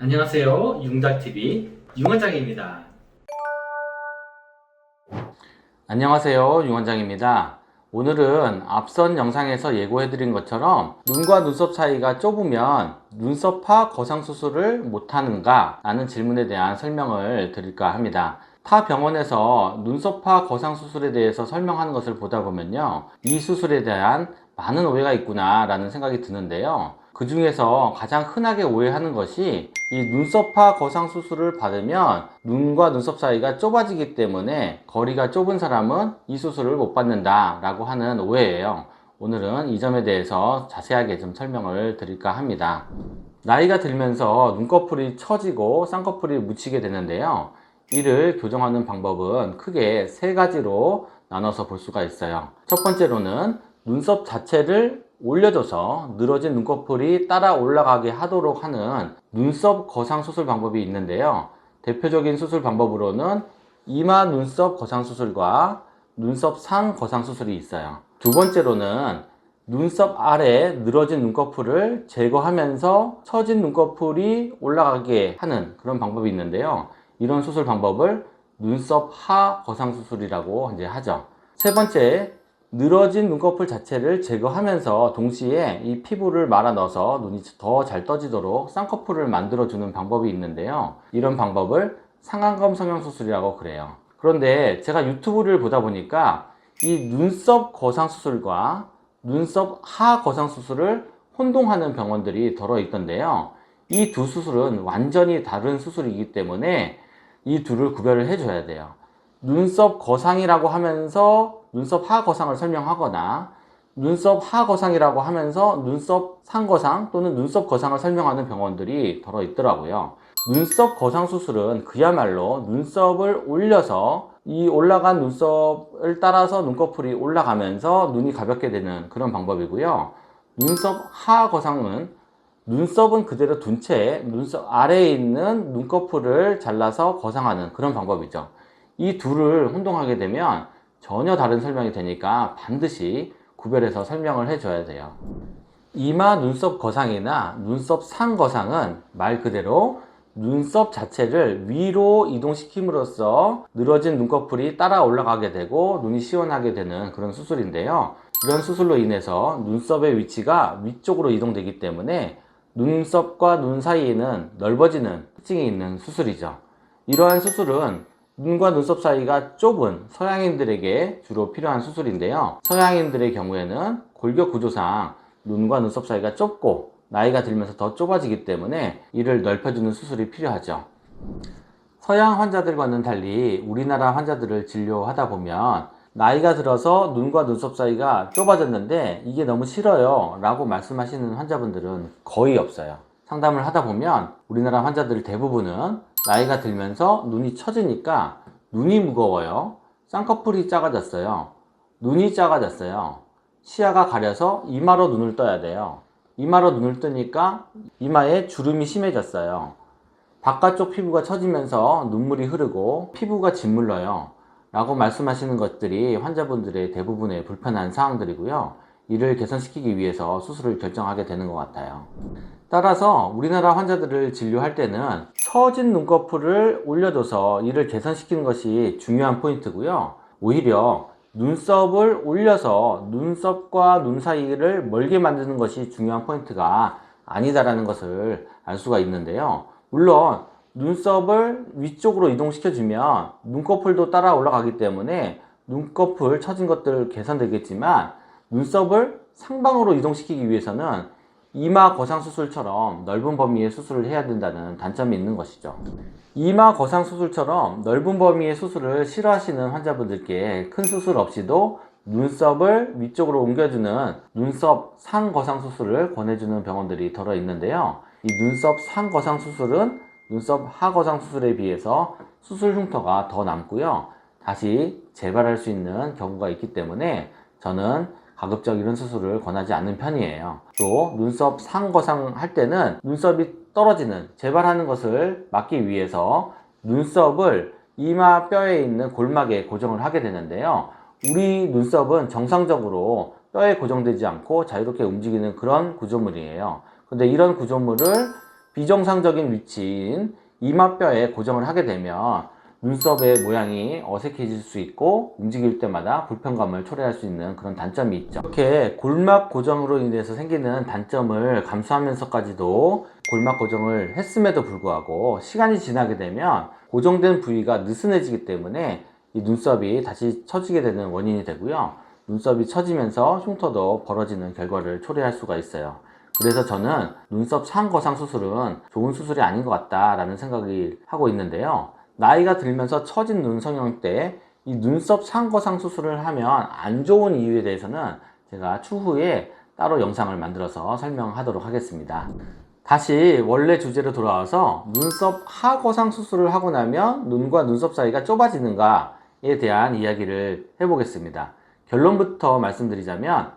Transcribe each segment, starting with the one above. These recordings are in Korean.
안녕하세요. 융닥TV 융원장입니다. 안녕하세요. 윤원장입니다. 오늘은 앞선 영상에서 예고해드린 것처럼 눈과 눈썹 사이가 좁으면 눈썹파 거상수술을 못하는가 라는 질문에 대한 설명을 드릴까 합니다. 타 병원에서 눈썹파 거상수술에 대해서 설명하는 것을 보다 보면요. 이 수술에 대한 많은 오해가 있구나 라는 생각이 드는데요 그 중에서 가장 흔하게 오해하는 것이 이 눈썹파 거상 수술을 받으면 눈과 눈썹 사이가 좁아지기 때문에 거리가 좁은 사람은 이 수술을 못 받는다 라고 하는 오해예요. 오늘은 이 점에 대해서 자세하게 좀 설명을 드릴까 합니다. 나이가 들면서 눈꺼풀이 처지고 쌍꺼풀이 묻히게 되는데요. 이를 교정하는 방법은 크게 세 가지로 나눠서 볼 수가 있어요. 첫 번째로는 눈썹 자체를 올려줘서 늘어진 눈꺼풀이 따라 올라가게 하도록 하는 눈썹 거상 수술 방법이 있는데요. 대표적인 수술 방법으로는 이마 눈썹 거상 수술과 눈썹 상 거상 수술이 있어요. 두 번째로는 눈썹 아래 늘어진 눈꺼풀을 제거하면서 처진 눈꺼풀이 올라가게 하는 그런 방법이 있는데요. 이런 수술 방법을 눈썹 하 거상 수술이라고 이제 하죠. 세 번째, 늘어진 눈꺼풀 자체를 제거하면서 동시에 이 피부를 말아 넣어서 눈이 더 잘 떠지도록 쌍꺼풀을 만들어주는 방법이 있는데요. 이런 방법을 상안검 성형 수술이라고 그래요. 그런데 제가 유튜브를 보다 보니까 이 눈썹 거상 수술과 눈썹 하 거상 수술을 혼동하는 병원들이 덜어 있던데요. 이 두 수술은 완전히 다른 수술이기 때문에 이 둘을 구별을 해줘야 돼요. 눈썹 거상이라고 하면서 눈썹 하 거상을 설명하거나 눈썹 하 거상이라고 하면서 눈썹 상 거상 또는 눈썹 거상을 설명하는 병원들이 덜어 있더라고요. 눈썹 거상 수술은 그야말로 눈썹을 올려서 이 올라간 눈썹을 따라서 눈꺼풀이 올라가면서 눈이 가볍게 되는 그런 방법이고요. 눈썹 하 거상은 눈썹은 그대로 둔 채 눈썹 아래에 있는 눈꺼풀을 잘라서 거상하는 그런 방법이죠. 이 둘을 혼동하게 되면 전혀 다른 설명이 되니까 반드시 구별해서 설명을 해줘야 돼요. 이마 눈썹 거상이나 눈썹 상 거상은 말 그대로 눈썹 자체를 위로 이동시킴으로써 늘어진 눈꺼풀이 따라 올라가게 되고 눈이 시원하게 되는 그런 수술인데요. 이런 수술로 인해서 눈썹의 위치가 위쪽으로 이동되기 때문에 눈썹과 눈 사이에는 넓어지는 특징이 있는 수술이죠. 이러한 수술은 눈과 눈썹 사이가 좁은 서양인들에게 주로 필요한 수술인데요. 서양인들의 경우에는 골격 구조상 눈과 눈썹 사이가 좁고 나이가 들면서 더 좁아지기 때문에 이를 넓혀주는 수술이 필요하죠. 서양 환자들과는 달리 우리나라 환자들을 진료하다 보면 나이가 들어서 눈과 눈썹 사이가 좁아졌는데 이게 너무 싫어요 라고 말씀하시는 환자분들은 거의 없어요. 상담을 하다 보면 우리나라 환자들 대부분은 나이가 들면서 눈이 처지니까 눈이 무거워요. 쌍꺼풀이 작아졌어요. 눈이 작아졌어요. 시야가 가려서 이마로 눈을 떠야 돼요. 이마로 눈을 뜨니까 이마에 주름이 심해졌어요. 바깥쪽 피부가 처지면서 눈물이 흐르고 피부가 짓물러요. 라고 말씀하시는 것들이 환자분들의 대부분의 불편한 사항들이고요. 이를 개선시키기 위해서 수술을 결정하게 되는 것 같아요. 따라서 우리나라 환자들을 진료할 때는 처진 눈꺼풀을 올려줘서 이를 개선시키는 것이 중요한 포인트고요. 오히려 눈썹을 올려서 눈썹과 눈 사이를 멀게 만드는 것이 중요한 포인트가 아니다라는 것을 알 수가 있는데요. 물론 눈썹을 위쪽으로 이동시켜주면 눈꺼풀도 따라 올라가기 때문에 눈꺼풀 처진 것들 개선되겠지만 눈썹을 상방으로 이동시키기 위해서는 이마 거상 수술처럼 넓은 범위의 수술을 해야 된다는 단점이 있는 것이죠. 이마 거상 수술처럼 넓은 범위의 수술을 싫어하시는 환자분들께 큰 수술 없이도 눈썹을 위쪽으로 옮겨주는 눈썹 상 거상 수술을 권해주는 병원들이 덜어 있는데요. 이 눈썹 상 거상 수술은 눈썹 하 거상 수술에 비해서 수술 흉터가 더 남고요. 다시 재발할 수 있는 경우가 있기 때문에 저는 가급적 이런 수술을 권하지 않는 편이에요. 또 눈썹 상거상 할 때는 눈썹이 떨어지는 재발하는 것을 막기 위해서 눈썹을 이마 뼈에 있는 골막에 고정을 하게 되는데요. 우리 눈썹은 정상적으로 뼈에 고정되지 않고 자유롭게 움직이는 그런 구조물이에요. 근데 이런 구조물을 비정상적인 위치인 이마뼈에 고정을 하게 되면 눈썹의 모양이 어색해질 수 있고 움직일 때마다 불편감을 초래할 수 있는 그런 단점이 있죠. 이렇게 골막 고정으로 인해서 생기는 단점을 감수하면서까지도 골막 고정을 했음에도 불구하고 시간이 지나게 되면 고정된 부위가 느슨해지기 때문에 이 눈썹이 다시 처지게 되는 원인이 되고요. 눈썹이 처지면서 흉터도 벌어지는 결과를 초래할 수가 있어요. 그래서 저는 눈썹 상거상 수술은 좋은 수술이 아닌 것 같다라는 생각을 하고 있는데요. 나이가 들면서 처진 눈 성형 때 이 눈썹 상거상 수술을 하면 안 좋은 이유에 대해서는 제가 추후에 따로 영상을 만들어서 설명하도록 하겠습니다. 다시 원래 주제로 돌아와서 눈썹 하거상 수술을 하고 나면 눈과 눈썹 사이가 좁아지는가에 대한 이야기를 해보겠습니다. 결론부터 말씀드리자면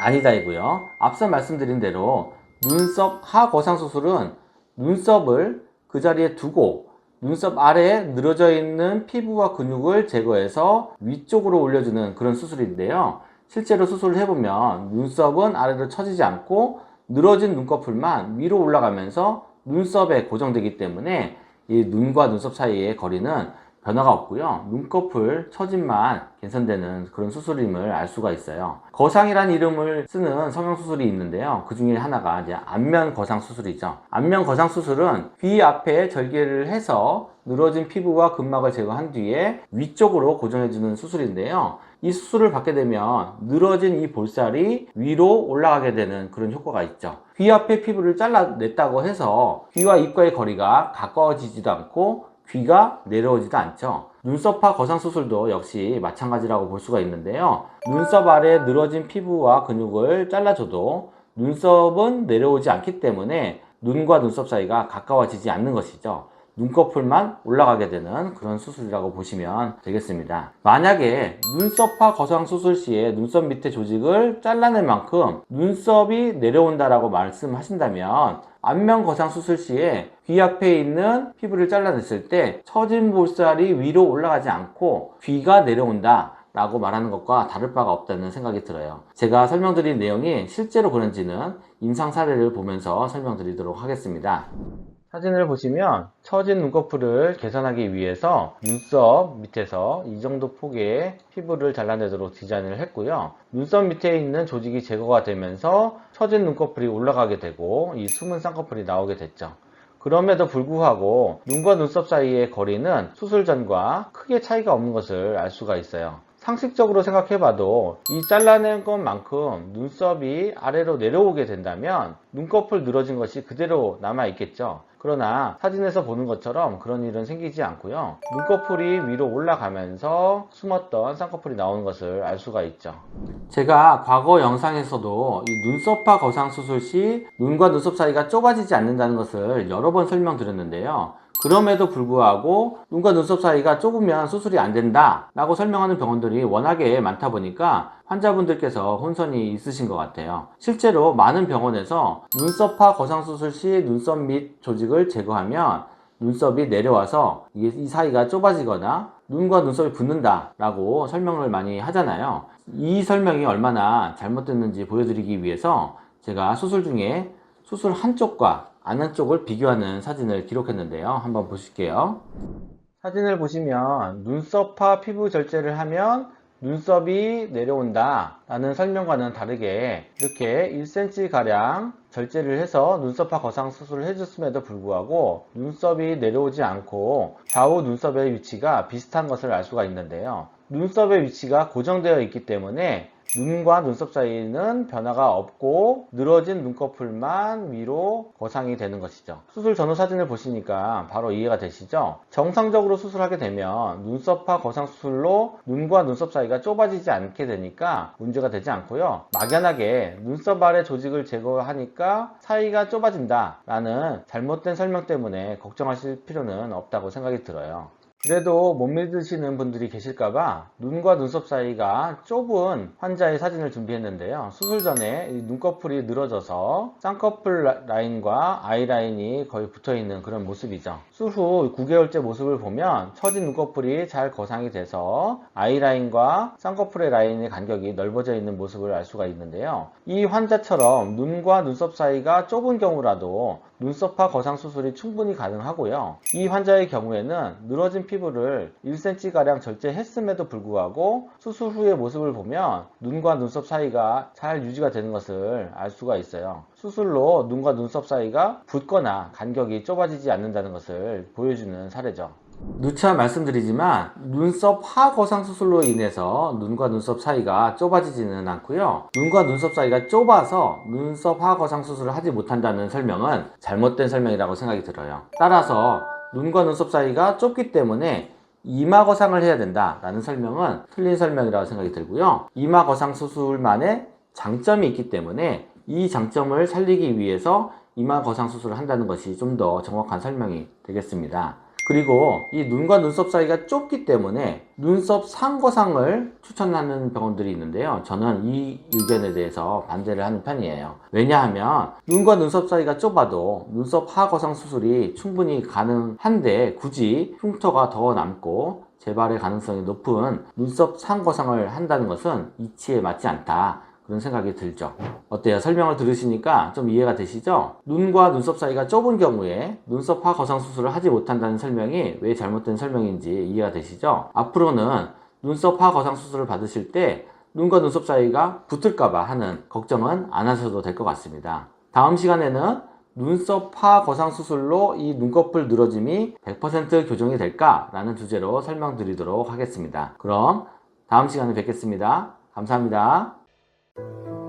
아니다이고요. 앞서 말씀드린 대로 눈썹 하거상 수술은 눈썹을 그 자리에 두고 눈썹 아래에 늘어져 있는 피부와 근육을 제거해서 위쪽으로 올려주는 그런 수술인데요. 실제로 수술을 해보면 눈썹은 아래로 처지지 않고 늘어진 눈꺼풀만 위로 올라가면서 눈썹에 고정되기 때문에 이 눈과 눈썹 사이의 거리는 변화가 없고요. 눈꺼풀 처짐만 개선되는 그런 수술임을 알 수가 있어요. 거상이라는 이름을 쓰는 성형 수술이 있는데요. 그 중에 하나가 이제 안면 거상 수술이죠. 안면 거상 수술은 귀 앞에 절개를 해서 늘어진 피부와 근막을 제거한 뒤에 위쪽으로 고정해주는 수술인데요. 이 수술을 받게 되면 늘어진 이 볼살이 위로 올라가게 되는 그런 효과가 있죠. 귀 앞에 피부를 잘라냈다고 해서 귀와 입과의 거리가 가까워지지도 않고 귀가 내려오지도 않죠. 눈썹파 거상 수술도 역시 마찬가지라고 볼 수가 있는데요. 눈썹 아래 늘어진 피부와 근육을 잘라줘도 눈썹은 내려오지 않기 때문에 눈과 눈썹 사이가 가까워지지 않는 것이죠. 눈꺼풀만 올라가게 되는 그런 수술이라고 보시면 되겠습니다. 만약에 눈썹파 거상 수술 시에 눈썹 밑에 조직을 잘라낼 만큼 눈썹이 내려온다라고 말씀하신다면 안면 거상 수술 시에 귀 앞에 있는 피부를 잘라냈을 때 처진 볼살이 위로 올라가지 않고 귀가 내려온다. 라고 말하는 것과 다를 바가 없다는 생각이 들어요. 제가 설명드린 내용이 실제로 그런지는 임상 사례를 보면서 설명드리도록 하겠습니다. 사진을 보시면 처진 눈꺼풀을 개선하기 위해서 눈썹 밑에서 이 정도 폭의 피부를 잘라내도록 디자인을 했고요. 눈썹 밑에 있는 조직이 제거가 되면서 처진 눈꺼풀이 올라가게 되고 이 숨은 쌍꺼풀이 나오게 됐죠. 그럼에도 불구하고 눈과 눈썹 사이의 거리는 수술 전과 크게 차이가 없는 것을 알 수가 있어요. 상식적으로 생각해봐도 이 잘라낸 것만큼 눈썹이 아래로 내려오게 된다면 눈꺼풀 늘어진 것이 그대로 남아 있겠죠. 그러나 사진에서 보는 것처럼 그런 일은 생기지 않고요. 눈꺼풀이 위로 올라가면서 숨었던 쌍꺼풀이 나오는 것을 알 수가 있죠. 제가 과거 영상에서도 이 눈썹파 거상 수술 시 눈과 눈썹 사이가 좁아지지 않는다는 것을 여러 번 설명드렸는데요. 그럼에도 불구하고 눈과 눈썹 사이가 좁으면 수술이 안 된다 라고 설명하는 병원들이 워낙에 많다 보니까 환자분들께서 혼선이 있으신 것 같아요. 실제로 많은 병원에서 눈썹파 거상수술 시 눈썹 밑 조직을 제거하면 눈썹이 내려와서 이 사이가 좁아지거나 눈과 눈썹이 붙는다 라고 설명을 많이 하잖아요. 이 설명이 얼마나 잘못됐는지 보여드리기 위해서 제가 수술 중에 수술 한쪽과 안 한 쪽을 비교하는 사진을 기록했는데요. 한번 보실게요. 사진을 보시면 눈썹파 피부 절제를 하면 눈썹이 내려온다 라는 설명과는 다르게 이렇게 1cm 가량 절제를 해서 눈썹파 거상 수술을 해줬음에도 불구하고 눈썹이 내려오지 않고 좌우 눈썹의 위치가 비슷한 것을 알 수가 있는데요 눈썹의 위치가 고정되어 있기 때문에 눈과 눈썹 사이는 변화가 없고 늘어진 눈꺼풀만 위로 거상이 되는 것이죠. 수술 전후 사진을 보시니까 바로 이해가 되시죠? 정상적으로 수술하게 되면 눈썹파 거상 수술로 눈과 눈썹 사이가 좁아지지 않게 되니까 문제가 되지 않고요. 막연하게 눈썹 아래 조직을 제거하니까 사이가 좁아진다 라는 잘못된 설명 때문에 걱정하실 필요는 없다고 생각이 들어요. 그래도 못 믿으시는 분들이 계실까봐 눈과 눈썹 사이가 좁은 환자의 사진을 준비했는데요. 수술 전에 이 눈꺼풀이 늘어져서 쌍꺼풀 라- 라인과 아이라인이 거의 붙어 있는 그런 모습이죠. 수술 후 9개월째 모습을 보면 처진 눈꺼풀이 잘 거상이 돼서 아이라인과 쌍꺼풀의 라인의 간격이 넓어져 있는 모습을 알 수가 있는데요. 이 환자처럼 눈과 눈썹 사이가 좁은 경우라도 눈썹화 거상 수술이 충분히 가능하고요. 이 환자의 경우에는 늘어진 피 부를 1cm가량 절제했음에도 불구하고 수술 후의 모습을 보면 눈과 눈썹 사이가 잘 유지가 되는 것을 알 수가 있어요. 수술로 눈과 눈썹 사이가 붓거나 간격이 좁아지지 않는다는 것을 보여주는 사례죠. 누차 말씀드리지만 눈썹 하거상 수술로 인해서 눈과 눈썹 사이가 좁아지지는 않고요. 눈과 눈썹 사이가 좁아서 눈썹 하거상 수술을 하지 못한다는 설명은 잘못된 설명이라고 생각이 들어요. 따라서 눈과 눈썹 사이가 좁기 때문에 이마 거상을 해야 된다라는 설명은 틀린 설명이라고 생각이 들고요. 이마 거상 수술만의 장점이 있기 때문에 이 장점을 살리기 위해서 이마 거상 수술을 한다는 것이 좀 더 정확한 설명이 되겠습니다. 그리고 이 눈과 눈썹 사이가 좁기 때문에 눈썹 상거상을 추천하는 병원들이 있는데요. 저는 이 의견에 대해서 반대를 하는 편이에요. 왜냐하면 눈과 눈썹 사이가 좁아도 눈썹 하거상 수술이 충분히 가능한데 굳이 흉터가 더 남고 재발의 가능성이 높은 눈썹 상거상을 한다는 것은 이치에 맞지 않다. 그런 생각이 들죠. 어때요? 설명을 들으시니까 좀 이해가 되시죠? 눈과 눈썹 사이가 좁은 경우에 눈썹화 거상 수술을 하지 못한다는 설명이 왜 잘못된 설명인지 이해가 되시죠? 앞으로는 눈썹화 거상 수술을 받으실 때 눈과 눈썹 사이가 붙을까봐 하는 걱정은 안 하셔도 될 것 같습니다. 다음 시간에는 눈썹화 거상 수술로 이 눈꺼풀 늘어짐이 100% 교정이 될까라는 주제로 설명드리도록 하겠습니다. 그럼 다음 시간에 뵙겠습니다. 감사합니다. Thank you.